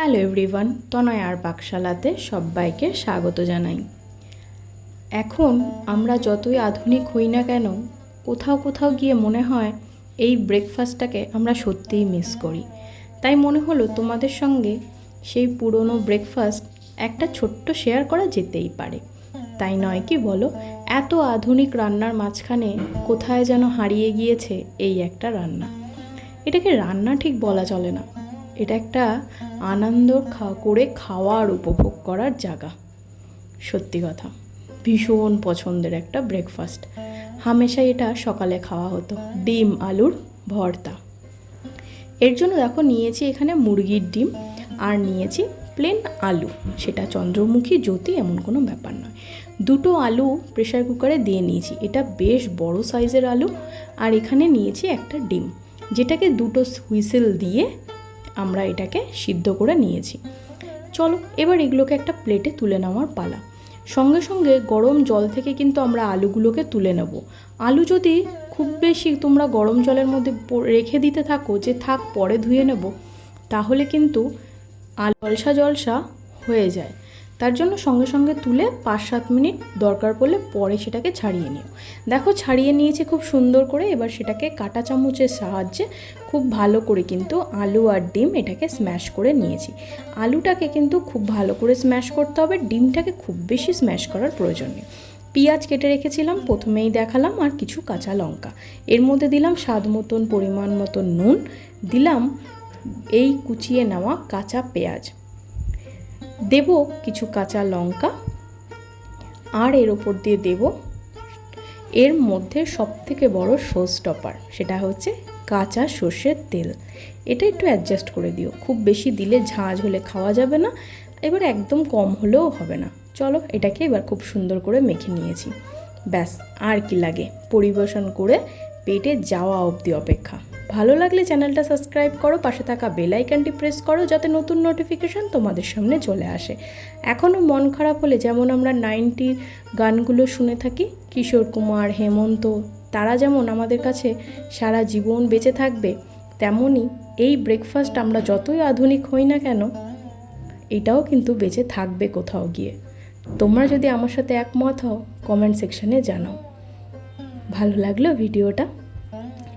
Hello everyone তনয় আর পাকশালাতে সবাইকে স্বাগত জানাই। এখন আমরা যতই আধুনিক হই না কেন, কোথাও কোথাও গিয়ে মনে হয় এই ব্রেকফাস্টটাকে আমরা সত্যিই মিস করি। তাই মনে হলো তোমাদের সঙ্গে সেই পুরনো ব্রেকফাস্ট একটা ছোট্ট শেয়ার করা যেতেই পারে। তাই নয় কি বলো, এত আধুনিক রান্নার মাঝখানে কোথায় যেন হারিয়ে গিয়েছে এই একটা রান্না। এটাকে রান্না ঠিক বলা চলে না। এটা একটা আনন্দ খা- করে খাওয়ার, উপভোগ করার জায়গা। সত্যি কথা, ভীষণ পছন্দের একটা ব্রেকফাস্ট হামেশা এটা সকালে খাওয়া হতো। ডিম, আলুর ভর্তা। এর জন্য দেখো নিয়েছি এখানে মুরগির ডিম আর নিয়েছি প্লেন আলু। সেটা চন্দ্রমুখী জ্যোতি এমন কোনো ব্যাপার নয়। দুটো আলু প্রেশার কুকারে দিয়ে নিয়েছি। এটা বেশ বড় সাইজের আলু। আর এখানে নিয়েছি একটা ডিম। যেটাকে দুটো হুইসেল দিয়ে আমরা এটাকে সিদ্ধ করে নিয়েছি। চলো, এবার এগুলোকে একটা প্লেটে তুলে নেওয়ার পালা। সঙ্গে সঙ্গে গরম জল থেকে কিন্তু আমরা আলুগুলোকে তুলে নেব। আলু যদি খুব বেশি তোমরা গরম জলের মধ্যে রেখে দিতে থাকো যে থাক পরে ধুয়ে নেব, তাহলে কিন্তু আলু জলসা জলসা হয়ে যায়। তার জন্য সঙ্গে সঙ্গে তুলে পাঁচ সাত মিনিট দরকার পড়লে পরে সেটাকে ছাড়িয়ে নিও। দেখো ছাড়িয়ে নিয়েছি খুব সুন্দর করে, এবার সেটাকে কাঁটা চামচের সাহায্যে খুব ভালো করে কিন্তু আলু আর ডিম এটাকে স্ম্যাশ করে নিয়েছি। আলুটাকে কিন্তু খুব ভালো করে স্ম্যাশ করতে হবে, ডিমটাকে খুব বেশি স্ম্যাশ করার প্রয়োজন নেই। পেঁয়াজ কেটে রেখেছিলাম, প্রথমেই দেখালাম আর কিছু কাঁচা লঙ্কা। এর মধ্যে দিলাম স্বাদ মতন, পরিমাণ মতন নুন। দিলাম এই কুচিয়ে নেওয়া কাঁচা পেঁয়াজ। দেব কিছু কাঁচা লঙ্কা আর এর ওপর দিয়ে দেব এর মধ্যে সবথেকে বড় সোস টপার, সেটা হচ্ছে কাঁচা সর্ষের তেল। এটা একটু অ্যাডজাস্ট করে দিও। খুব বেশি দিলে ঝাঁঝ হলে খাওয়া যাবে না, এবার একদম কম হলেও হবে না। চলো এটাকে এবার খুব সুন্দর করে মেখে নিয়েছি। ব্যাস, আর কি লাগে? পরিবেশন করে পেটে যাওয়া অবধি অপেক্ষা। ভালো লাগলে চ্যানেলটা সাবস্ক্রাইব করো, পাশে থাকা বেল আইকনটি প্রেস করো যাতে নতুন নোটিফিকেশান তোমাদের সামনে চলে আসে। এখনও মন খারাপ হলে যেমন আমরা নাইনটির গানগুলো শুনে থাকি, কিশোর কুমার, হেমন্ত, তারা যেমন আমাদের কাছে সারা জীবন বেঁচে থাকবে, তেমনই এই ব্রেকফাস্ট আমরা যতই আধুনিক হই না কেন, এটাও কিন্তু বেঁচে থাকবে কোথাও গিয়ে। তোমরা যদি আমার সাথে একমত হও কমেন্ট সেকশনে জানাও। ভালো লাগল ভিডিওটা।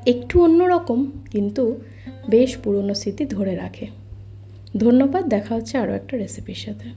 একটু অন্যরকম, কিন্তু বেশ পুরনো স্মৃতি ধরে রাখে। ধন্যবাদ, দেখা হচ্ছে আরও একটা রেসিপির সাথে।